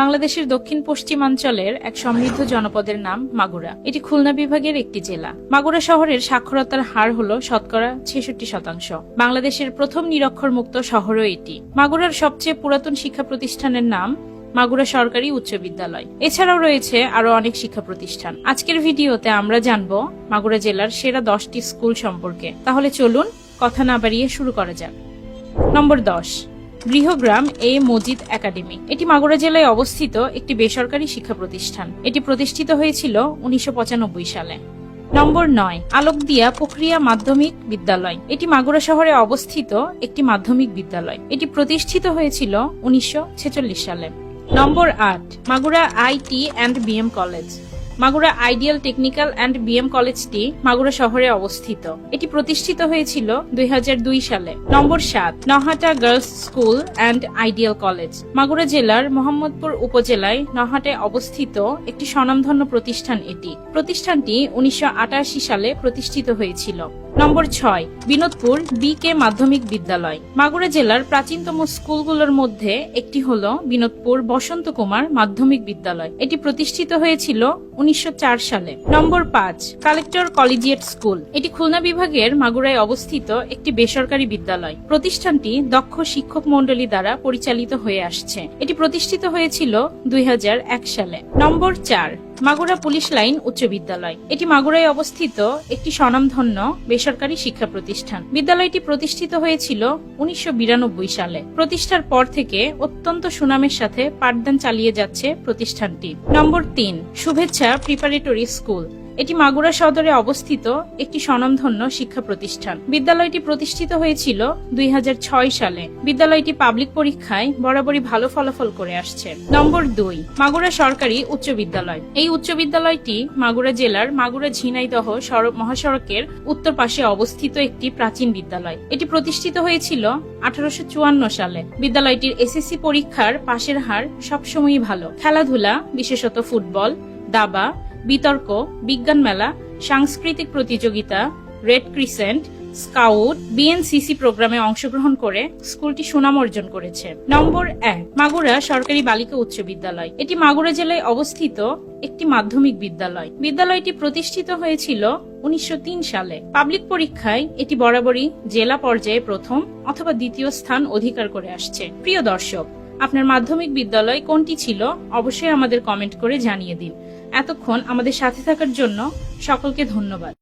বাংলাদেশের দক্ষিণ পশ্চিমাঞ্চলের এক সমৃদ্ধ জনপদের নাম মাগুরা। এটি খুলনা বিভাগের একটি জেলা। মাগুরা শহরের সাক্ষরতার হার হল শতকরা ছেষট্টি শতাংশ। বাংলাদেশের প্রথম নিরক্ষর মুক্ত শহরও এটি। মাগুরার সবচেয়ে পুরাতন শিক্ষা প্রতিষ্ঠানের নাম মাগুরা সরকারি উচ্চ বিদ্যালয়। এছাড়াও রয়েছে আরও অনেক শিক্ষা প্রতিষ্ঠান। আজকের ভিডিওতে আমরা জানব মাগুরা জেলার সেরা দশটি স্কুল সম্পর্কে। তাহলে চলুন কথা না বাড়িয়ে শুরু করা যাক। নম্বর দশ। Grihagram A Majid academy. এটি মাগুরা জেলায় অবস্থিত একটি বেসরকারি শিক্ষা প্রতিষ্ঠান। এটি প্রতিষ্ঠিত হয়েছিল উনিশশো পঁচানব্বই সালে। নম্বর নয়, আলোকদিয়া প্রক্রিয়া মাধ্যমিক বিদ্যালয়। এটি মাগুরা শহরে অবস্থিত একটি মাধ্যমিক বিদ্যালয়। এটি প্রতিষ্ঠিত হয়েছিল উনিশশো ছেচল্লিশ সালে। নম্বর আট, Magura IT and BM college. Magura ideal technical and BM কলেজটি মাগুরা শহরে অবস্থিত। এটি প্রতিষ্ঠিত হয়েছিল দুই হাজার দুই সালে। নম্বর সাত, Nahata girls school and ideal college. Magura জেলার মোহাম্মদপুর উপজেলায় নহাটে অবস্থিত একটি স্বনামধন্য প্রতিষ্ঠান এটি। প্রতিষ্ঠানটি উনিশশো আটাশি সালে প্রতিষ্ঠিত হয়েছিল। নম্বর ছয়, বিনোদপুর বি কে মাধ্যমিক বিদ্যালয়। মাগুরা জেলার প্রাচীনতম স্কুলগুলোর মধ্যে একটি হল বিনোদপুর বসন্ত কুমার মাধ্যমিক বিদ্যালয়। এটি প্রতিষ্ঠিত হয়েছিল উনিশশো চার সালে। নম্বর পাঁচ, কালেক্টর কলেজিয়েট স্কুল। এটি খুলনা বিভাগের মাগুরায় অবস্থিত একটি বেসরকারি বিদ্যালয়। প্রতিষ্ঠানটি দক্ষ শিক্ষক মণ্ডলী দ্বারা পরিচালিত হয়ে আসছে। এটি প্রতিষ্ঠিত হয়েছিল দুই হাজার এক সালে। নম্বর চার মাগুরা পুলিশ লাইন উচ্চ বিদ্যালয়। এটি মাগুরায় অবস্থিত একটি স্বনামধন্য বেসরকারি শিক্ষা প্রতিষ্ঠান। বিদ্যালয়টি প্রতিষ্ঠিত হয়েছিল উনিশশো বিরানব্বই সালে। প্রতিষ্ঠার পর থেকে অত্যন্ত সুনামের সাথে পাঠদান চালিয়ে যাচ্ছে প্রতিষ্ঠানটি। নম্বর তিন, শুভেচ্ছা প্রিপারেটরি স্কুল। এটি মাগুরা সদরে অবস্থিত একটি স্বনামধন্য শিক্ষা প্রতিষ্ঠান। বিদ্যালয়টি প্রতিষ্ঠিত হয়েছিল দুই হাজার ছয় সালে। বিদ্যালয়টি পাবলিক পরীক্ষায় বরাবরই ভালো ফলাফল করে আসছে। নম্বর দুই, মাগুরা সরকারি উচ্চ বিদ্যালয়। এই উচ্চ বিদ্যালয়টি মাগুরা জেলার মাগুরা ঝিনাইদহ সড়ক মহাসড়কের উত্তর পাশে অবস্থিত একটি প্রাচীন বিদ্যালয়। এটি প্রতিষ্ঠিত হয়েছিল আঠারোশো চুয়ান্ন সালে। বিদ্যালয়টির এসএসসি পরীক্ষার পাশের হার সবসময়ই ভালো। খেলাধুলা, বিশেষত ফুটবল, দাবা বিতর্ক বিজ্ঞান মেলা সাংস্কৃতিক প্রতিযোগিতা, রেড ক্রিসেন্ট, স্কাউট, বিএনসিসি প্রোগ্রামে অংশগ্রহণ করে স্কুলটি সুনাম অর্জন করেছে। নম্বর এক, মাগুরা সরকারি বালিকা উচ্চ বিদ্যালয়। এটি মাগুরা জেলায় অবস্থিত একটি মাধ্যমিক বিদ্যালয়। বিদ্যালয়টি প্রতিষ্ঠিত হয়েছিল উনিশশো তিন সালে। পাবলিক পরীক্ষায় এটি বরাবরই জেলা পর্যায়ে প্রথম অথবা দ্বিতীয় স্থান অধিকার করে আসছে। প্রিয় দর্শক আপনার মাধ্যমিক বিদ্যালয় কোনটি ছিল, অবশ্যই আমাদের কমেন্ট করে জানিয়ে দিন। এতক্ষণ আমাদের সাথে থাকার জন্য সকলকে ধন্যবাদ।